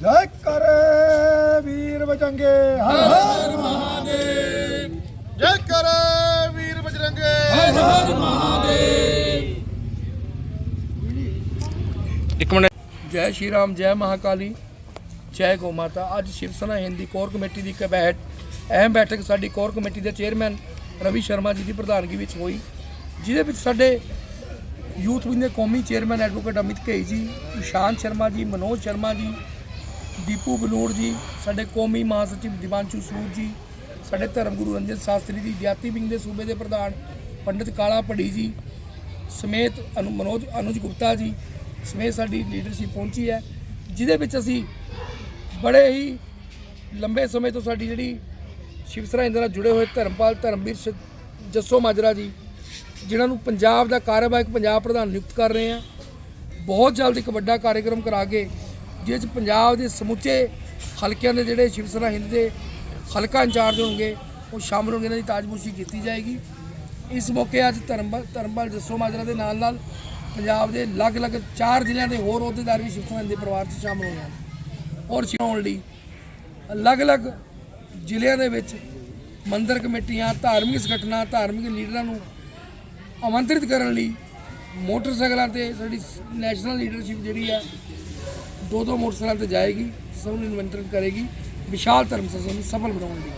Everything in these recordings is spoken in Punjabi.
ਜੈ ਕਰ ਵੀਰ ਬਜੰਗੇ ਹਰ ਹਰ ਜੈ ਕਰ ਵੀਰ ਬਜਰੰਗੇ। ਇੱਕ ਮਿੰਟ। ਜੈ ਸ਼੍ਰੀ ਰਾਮ ਜੈ ਮਹਾਕਾਲੀ ਜੈ ਗੋ ਮਾਤਾ। ਅੱਜ ਸ਼ਿਵ ਸੈਨਾ ਹਿੰਦ ਕੋਰ ਕਮੇਟੀ ਦੀ ਇੱਕ ਬੈਠ ਅਹਿਮ ਬੈਠਕ ਸਾਡੀ ਕੋਰ ਕਮੇਟੀ ਦੇ ਚੇਅਰਮੈਨ ਰਵੀ ਸ਼ਰਮਾ ਜੀ ਦੀ ਪ੍ਰਧਾਨਗੀ ਵਿੱਚ ਹੋਈ ਜਿਹਦੇ ਵਿੱਚ ਸਾਡੇ ਯੂਥ ਵਿੰਗ ਦੇ ਕੌਮੀ ਚੇਅਰਮੈਨ ਐਡਵੋਕੇਟ ਅਮਿਤ ਘਈ ਜੀ ਇਸ਼ਾਨ ਸ਼ਰਮਾ ਜੀ, ਮਨੋਜ ਸ਼ਰਮਾ ਜੀ, ਦੀਪੂ ਬਨੂੜ ਜੀ, ਸਾਡੇ ਕੌਮੀ ਮਹਾਸਚਿਵ ਦਿਵਾਂਸ਼ੂ ਸਰੂਪ ਜੀ, ਸਾਡੇ ਧਰਮ ਗੁਰੂ ਰੰਜਨ ਸ਼ਾਸਤਰੀ ਜੀ ਵਿਦਿਆਰਥੀ ਵਿੰਗ ਦੇ ਸੂਬੇ ਦੇ ਪ੍ਰਧਾਨ ਪੰਡਿਤ ਕਾਲਾ ਪੜੀ ਜੀ, ਸਮੇਤ ਅਨੁ, ਮਨੋਜ, ਅਨੁਜ ਗੁਪਤਾ ਜੀ, ਸਮੇਤ ਸਾਡੀ ਲੀਡਰਸ਼ਿਪ ਪਹੁੰਚੀ ਹੈ, ਜਿਹਦੇ ਵਿੱਚ ਅਸੀਂ ਬੜੇ ਹੀ ਲੰਬੇ ਸਮੇਂ ਤੋਂ ਸਾਡੀ ਜਿਹੜੀ ਸ਼ਿਵ ਸੈਨਾ ਇੰਦਰ ਨਾਲ ਜੁੜੇ ਹੋਏ ਧਰਮਪਾਲ ਧਰਮਵੀਰ ਸ਼- ਜੱਸੋ ਮਾਜਰਾ ਜੀ ਜਿਨ੍ਹਾਂ ਨੂੰ ਪੰਜਾਬ ਦਾ ਕਾਰੋਬਾਰਕ ਪੰਜਾਬ ਪ੍ਰਧਾਨ ਨਿਯੁਕਤ ਕਰ ਰਹੇ ਆ, ਬਹੁਤ ਜਲਦ ਇੱਕ ਵੱਡਾ ਕਾਰਜਕ੍ਰਮ ਕਰਾ ਕੇ ਜਿਸ 'ਚ ਪੰਜਾਬ ਦੇ ਸਮੁੱਚੇ ਹਲਕਿਆਂ ਦੇ ਜਿਹੜੇ ਸ਼ਿਵ ਸੈਨਾ ਹਿੰਦ ਦੇ ਹਲਕਾ ਇੰਚਾਰਜ ਹੋਣਗੇ, ਉਹ ਸ਼ਾਮਲ ਹੋਣਗੇ, ਇਹਨਾਂ ਦੀ ਤਾਜਪੋਸ਼ੀ ਕੀਤੀ ਜਾਏਗੀ। ਇਸ ਮੌਕੇ ਅੱਜ ਧਰਮਪਾਲ ਧਰਮਪਾਲ ਜੱਸੋ ਮਾਜਰਾ ਦੇ ਨਾਲ ਨਾਲ ਪੰਜਾਬ ਦੇ ਅਲੱਗ-ਅਲੱਗ ਚਾਰ ਜ਼ਿਲ੍ਹਿਆਂ ਦੇ ਹੋਰ ਅਹੁਦੇਦਾਰ ਵੀ ਸ਼ਿਵ ਸੈਨਾ ਦੇ ਪਰਿਵਾਰ 'ਚ ਸ਼ਾਮਲ ਹੋਏ ਹਨ। ਔਰ ਚਲਾਉਣ ਲਈ ਅਲੱਗ-ਅਲੱਗ ਜ਼ਿਲ੍ਹਿਆਂ ਦੇ ਵਿੱਚ ਮੰਦਰ ਕਮੇਟੀਆਂ, ਧਾਰਮਿਕ ਸੰਗਠਨਾਂ, ਧਾਰਮਿਕ ਲੀਡਰਾਂ ਨੂੰ ਆਮੰਤਰਿਤ ਕਰਨ ਲਈ ਮੋਟਰਸਾਈਕਲਾਂ ਤੇ ਸਾਡੀ ਨੈਸ਼ਨਲ ਲੀਡਰਸ਼ਿਪ ਜਿਹੜੀ ਹੈ ਦੋ ਦੋ ਮੋਟਰਸਾਈਕਲਾਂ ਤੇ ਜਾਏਗੀ ਸਭ ਨੂੰ ਨਿਮੰਤਰਣ ਕਰੇਗੀ ਵਿਸ਼ਾਲ ਧਰਮ ਸਭਾ ਨੂੰ ਸਫਲ ਬਣਾਉਣ ਲਈ।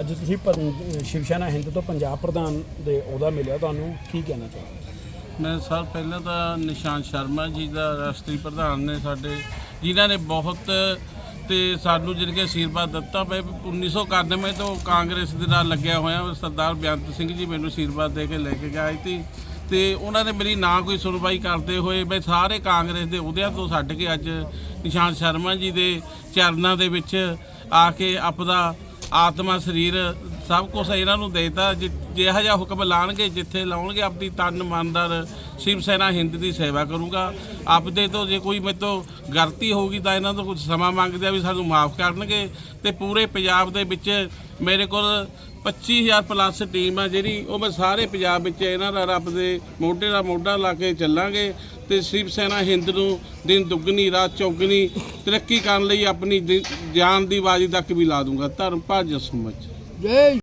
ਅੱਜ ਤੁਸੀਂ ਪਰ- ਸ਼ਿਵ ਸੈਨਾ ਹਿੰਦ ਤੋਂ ਪੰਜਾਬ ਪ੍ਰਧਾਨ ਦੇ ਅਹੁਦਾ ਮਿਲਿਆ ਤੁਹਾਨੂੰ ਕੀ ਕਹਿਣਾ ਚਾਹੋਗੇ? ਮੈਂ ਸਰ ਪਹਿਲਾਂ ਤਾਂ ਨਿਸ਼ਾਨ ਸ਼ਰਮਾ ਜੀ ਦਾ ਰਾਸ਼ਟਰੀ ਪ੍ਰਧਾਨ ਨੇ ਸਾਡੇ ਜਿਨ੍ਹਾਂ ਨੇ ਬਹੁਤ ਤੇ ਸਾਨੂੰ ਜਿਹੜੇ ਕਿ ਆਸ਼ੀਰਵਾਦ ਦਿੱਤਾ ਮੈਂ 1991 ਤੋਂ ਕਾਂਗਰਸ ਦੇ ਨਾਲ ਲੱਗਿਆ ਹੋਇਆ ਸਰਦਾਰ ਬੇਅੰਤ ਸਿੰਘ ਜੀ ਮੈਨੂੰ ਆਸ਼ੀਰਵਾਦ ਦੇ ਕੇ ਲੈ ਕੇ ਗਏ ਸੀ ਤੇ ਉਹਨਾਂ ਨੇ ਮੇਰੀ ਨਾ ਕੋਈ ਸੁਣਵਾਈ ਕਰਦੇ ਹੋਏ ਮੈਂ ਸਾਰੇ ਕਾਂਗਰਸ ਦੇ ਅਹੁਦਿਆਂ ਤੋਂ ਛੱਡ ਕੇ ਅੱਜ ਨਿਸ਼ਾਨ ਸ਼ਰਮਾ ਜੀ ਦੇ ਚਰਨਾਂ ਦੇ ਵਿੱਚ ਆ ਕੇ ਆਪਦਾ ਆਤਮਾ, ਸਰੀਰ, ਸਭ ਕੁਝ ਇਹਨਾਂ ਨੂੰ ਦੇਤਾ। ਜਿਹੜਾ ਜਿਹਾ ਹੁਕਮ ਲਾਣਗੇ, ਜਿੱਥੇ ਲਾਉਣਗੇ ਆਪਣੀ ਤਨ, ਮਨ ਮਨਦਾਰ ਸ਼ਿਵ ਸੈਨਾ ਹਿੰਦ ਦੀ ਸੇਵਾ ਕਰੂੰਗਾ। ਆਪਦੇ ਤੋਂ ਜੇ ਕੋਈ ਮੇਰੇ ਤੋਂ ਗਲਤੀ ਹੋਊਗੀ, ਤਾਂ ਇਹਨਾਂ ਤੋਂ ਕੁਝ ਸਮਾਂ ਮੰਗਦੇ ਆ ਵੀ ਸਾਨੂੰ ਮਾਫ ਕਰਨਗੇ। ਤੇ ਪੂਰੇ ਪੰਜਾਬ ਦੇ ਵਿੱਚ ਮੇਰੇ ਕੋਲ 25000 ਪਲੱਸ ਟੀਮ ਆ ਜਿਹੜੀ, ਉਹ ਮੈਂ ਸਾਰੇ ਪੰਜਾਬ ਵਿੱਚ ਇਹਨਾਂ ਦਾ ਰੱਬ ਦੇ ਮੋਢੇ ਦਾ ਮੋਢਾ ਲਾ ਕੇ ਚੱਲਾਂਗੇ ਤੇ ਸ਼ਿਵ ਸੈਨਾ ਹਿੰਦ ਨੂੰ ਦਿਨ ਦੁੱਗਣੀ, ਰਾਤ ਚੌਗਣੀ ਤਰੱਕੀ ਕਰਨ ਲਈ ਆਪਣੀ ਜਾਨ ਦੀ ਬਾਜੀ ਤੱਕ ਵੀ ਲਾ ਦੂੰਗਾ। ਧਰਮ ਭਾਜ ਜਸਮਚ ਜੈ